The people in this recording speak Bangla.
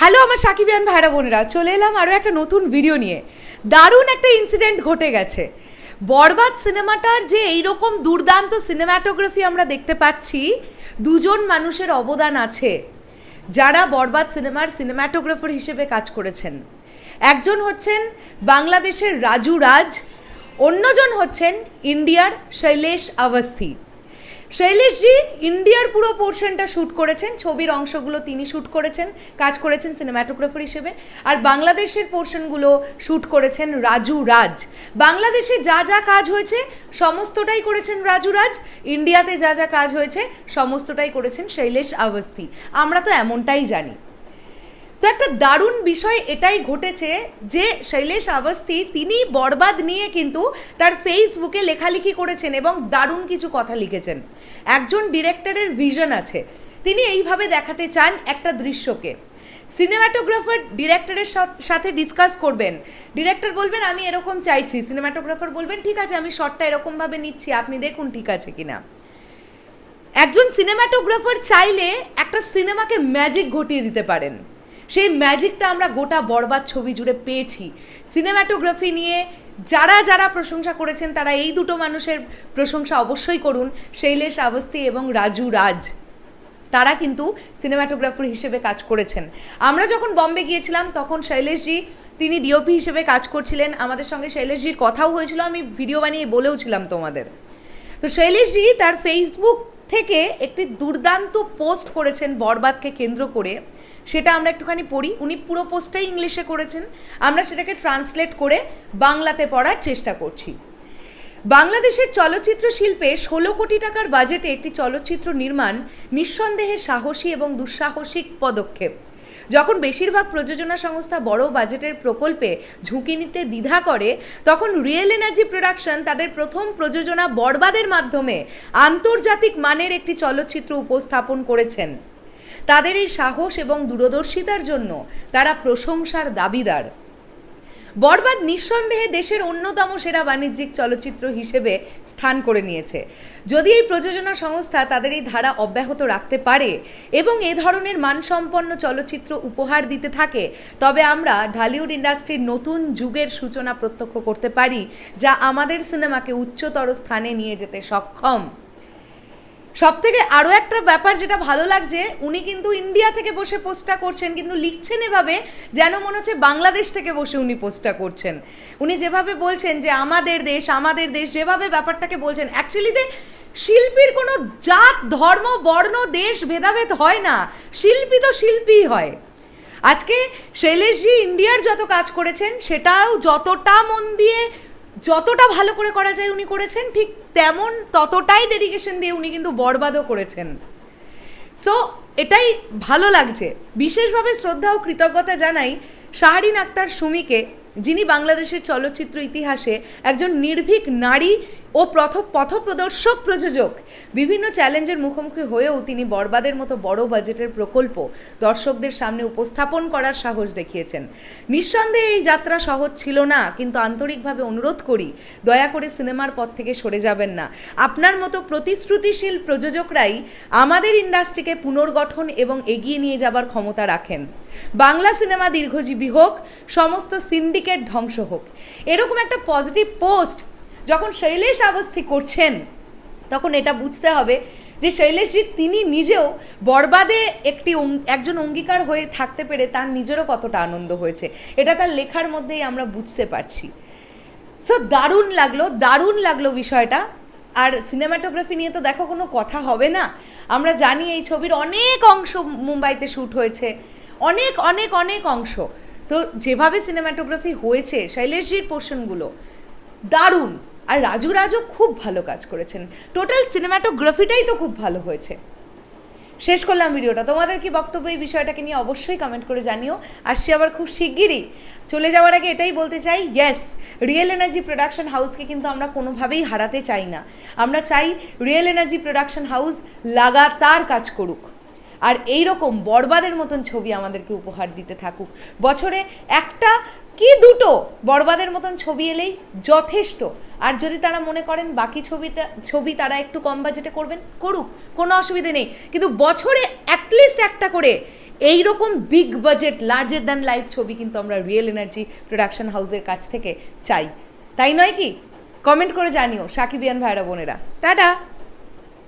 হ্যালো আমার সাকিবিয়ান ভাইরা বোনেরা, চলে এলাম আরও একটা নতুন ভিডিও নিয়ে। দারুণ একটা ইনসিডেন্ট ঘটে গেছে। বরবাদ সিনেমাটার যে এইরকম দুর্দান্ত সিনেমাটোগ্রাফি আমরা দেখতে পাচ্ছি, দুজন মানুষের অবদান আছে, যারা বরবাদ সিনেমার সিনেমাটোগ্রাফার হিসেবে কাজ করেছেন। একজন হচ্ছেন বাংলাদেশের রাজু রাজ, অন্যজন হচ্ছেন ইন্ডিয়ার শৈলেশ আবস্থি শৈলেশজি ইন্ডিয়ার পুরো পোর্শনটা শ্যুট করেছেন। ছবির অংশগুলো তিনি শ্যুট করেছেন, কাজ করেছেন সিনেমাটোগ্রাফার হিসেবে। আর বাংলাদেশের পোর্শনগুলো শ্যুট করেছেন রাজু রাজ। বাংলাদেশে যা যা কাজ হয়েছে, সমস্তটাই করেছেন রাজু রাজ। ইন্ডিয়াতে যা যা কাজ হয়েছে, সমস্তটাই করেছেন শৈলেশ আবস্থি আমরা তো এমনটাই জানি। তো একটা দারুণ বিষয় এটাই ঘটেছে যে শৈলেশ আবস্থি তিনি বরবাদ নিয়ে কিন্তু তার ফেসবুকে লেখালেখি করেছেন এবং দারুণ কিছু কথা লিখেছেন। একজন ডিরেক্টরের ভিশন আছে। তিনি এইভাবে দেখাতে চান একটা দৃশ্যকে। সিনেমাটোগ্রাফার ডিরেক্টরের সাথে ডিসকাস করবেন। ডিরেক্টর বলবেন, আমি এরকম চাইছি। সিনেমাটোগ্রাফার বলবেন, ঠিক আছে, আমি শটটা এরকমভাবে নিচ্ছি, আপনি দেখুন ঠিক আছে কিনা। একজন সিনেমাটোগ্রাফার চাইলে একটা সিনেমাকে ম্যাজিক ঘটিয়ে দিতে পারেন। সেই ম্যাজিকটা আমরা গোটা বরবাদ ছবি জুড়ে পেয়েছি। সিনেমাটোগ্রাফি নিয়ে যারা যারা প্রশংসা করেছেন, তারা এই দুটো মানুষের প্রশংসা অবশ্যই করুন, শৈলেশ আবস্থি এবং রাজু রাজ। তারা কিন্তু সিনেমাটোগ্রাফার হিসেবে কাজ করেছেন। আমরা যখন বম্বে গিয়েছিলাম, তখন শৈলেশজি, তিনি ডিওপি হিসেবে কাজ করছিলেন। আমাদের সঙ্গে শৈলেশজির কথাও হয়েছিল, আমি ভিডিও বানিয়ে বলেওছিলাম তোমাদের। তো শৈলেশজি তার ফেসবুক থেকে একটি দুর্দান্ত পোস্ট করেছেন বরবাদকে কেন্দ্র করে। সেটা আমরা একটুখানি পড়ি। উনি পুরো পোস্টটাই ইংলিশে করেছেন। আমরা সেটাকে ট্রান্সলেট করে বাংলাতে পড়ার চেষ্টা করছি। বাংলাদেশের চলচ্চিত্র শিল্পে ষোলো কোটি টাকার বাজেটে একটি চলচ্চিত্র নির্মাণ নিঃসন্দেহে সাহসী এবং দুঃসাহসিক পদক্ষেপ। যখন বেশিরভাগ প্রযোজনা সংস্থা বড় বাজেটের প্রকল্পে ঝুঁকি নিতে দ্বিধা করে, তখন রিয়েল এনার্জি প্রোডাকশন তাদের প্রথম প্রযোজনা বরবাদের মাধ্যমে আন্তর্জাতিক মানের একটি চলচ্চিত্র উপস্থাপন করেছেন। তাদের এই সাহস এবং দূরদর্শিতার জন্য তারা প্রশংসার দাবিদার। বরবাদ নিঃসন্দেহে দেশের অন্যতম সেরা বাণিজ্যিক চলচ্চিত্র হিসেবে স্থান করে নিয়েছে। যদি এই প্রযোজনা সংস্থা তাদের এই ধারা অব্যাহত রাখতে পারে এবং এ ধরনের মানসম্পন্ন চলচ্চিত্র উপহার দিতে থাকে, তবে আমরা ঢালিউড ইন্ডাস্ট্রির নতুন যুগের সূচনা প্রত্যক্ষ করতে পারি, যা আমাদের সিনেমাকে উচ্চতর স্থানে নিয়ে যেতে সক্ষম। সব থেকে আরও একটা ব্যাপার যেটা ভালো লাগছে, উনি কিন্তু ইন্ডিয়া থেকে বসে পোস্টটা করছেন, কিন্তু লিখছেন এভাবে যেন মনে হচ্ছে বাংলাদেশ থেকে বসে উনি পোস্টটা করছেন। উনি যেভাবে বলছেন যে আমাদের দেশ আমাদের দেশ, যেভাবে ব্যাপারটাকে বলছেন অ্যাকচুয়ালিতে শিল্পীর কোনো জাত, ধর্ম, বর্ণ, দেশ, ভেদাভেদ হয় না। শিল্পী তো শিল্পীই হয়। আজকে শৈলেশজি ইন্ডিয়ার যত কাজ করেছেন, সেটাও যতটা মন দিয়ে যতটা ভালো করে করা যায় উনি করেছেন, ঠিক তেমন ততটাই ডেডিকেশন দিয়ে উনি কিন্তু বরবাদও করেছেন। সো এটাই ভালো লাগছে। বিশেষভাবে শ্রদ্ধা ও কৃতজ্ঞতা জানাই শাহরিন আক্তার সুমিকে, যিনি বাংলাদেশের চলচ্চিত্র ইতিহাসে একজন নির্ভীক নারী ও পথ পথপ্রদর্শক প্রযোজক। বিভিন্ন চ্যালেঞ্জের মুখোমুখি হয়েও তিনি বরবাদের মতো বড় বাজেটের প্রকল্প দর্শকদের সামনে উপস্থাপন করার সাহস দেখিয়েছেন। নিঃসন্দেহে এই যাত্রা সহজ ছিল না, কিন্তু আন্তরিকভাবে অনুরোধ করি, দয়া করে সিনেমার পথ থেকে সরে যাবেন না। আপনার মতো প্রতিশ্রুতিশীল প্রযোজকরাই আমাদের ইন্ডাস্ট্রিকে পুনর্গঠন এবং এগিয়ে নিয়ে যাবার ক্ষমতা রাখেন। বাংলা সিনেমা দীর্ঘজীবী হোক, সমস্ত সিন্ডিকেট ধ্বংস হোক। এরকম একটা পজিটিভ পোস্ট যখন শৈলেশ আবস্থি করছেন, তখন এটা বুঝতে হবে যে শৈলেশজি তিনি নিজেও বরবাদে একটি একজন অঙ্গীকার হয়ে থাকতে পেরে তার নিজেরও কতটা আনন্দ হয়েছে। এটা তার লেখার মধ্যেই আমরা বুঝতে পারছি। সো দারুণ লাগল দারুণ লাগল বিষয়টা। আর সিনেমাটোগ্রাফি নিয়ে তো দেখো কোনো কথা হবে না। আমরা জানি এই ছবির অনেক অংশ মুম্বাইতে শ্যুট হয়েছে। অনেক অনেক অনেক অংশ। তো যেভাবে সিনেমাটোগ্রাফি হয়েছে, শৈলেশজির পোর্শনগুলো, দারুণ। আর রাজু রাজও খুব ভালো কাজ করেছেন। টোটাল সিনেমাটোগ্রাফিটাই তো খুব ভালো হয়েছে। শেষ করলাম ভিডিওটা। তোমাদের কি বক্তব্য এই বিষয়টাকে নিয়ে অবশ্যই কমেন্ট করে জানিও। আসছি আবার খুব শিগগিরই। চলে যাওয়ার আগে এটাই বলতে চাই ইয়েস রিয়েল এনার্জি প্রোডাকশন হাউসকে কিন্তু আমরা কোনোভাবেই হারাতে চাই না। আমরা চাই রিয়েল এনার্জি প্রোডাকশন হাউস লাগাতার কাজ করুক। আর এই রকম বরবাদের মতন ছবি আমাদেরকে উপহার দিতে থাকুক। বছরে একটা কি দুটো? বরবাদের মতন ছবি এলেই যথেষ্ট। আর যদি তারা মনে করেন বাকি ছবিটা, ছবি তারা একটু কম বাজেটে করবেন, করুক, কোনো অসুবিধে নেই। কিন্তু বছরে অ্যাটলিস্ট একটা করে এই রকম big budget larger than life ছবি কিন্তু আমরা রিয়েল এনার্জি প্রোডাকশন হাউসের কাছ থেকে চাই। তাই নয় কি? কমেন্ট করে জানিও সাকিবিয়ান ভাইরা বোনেরা। টাটা!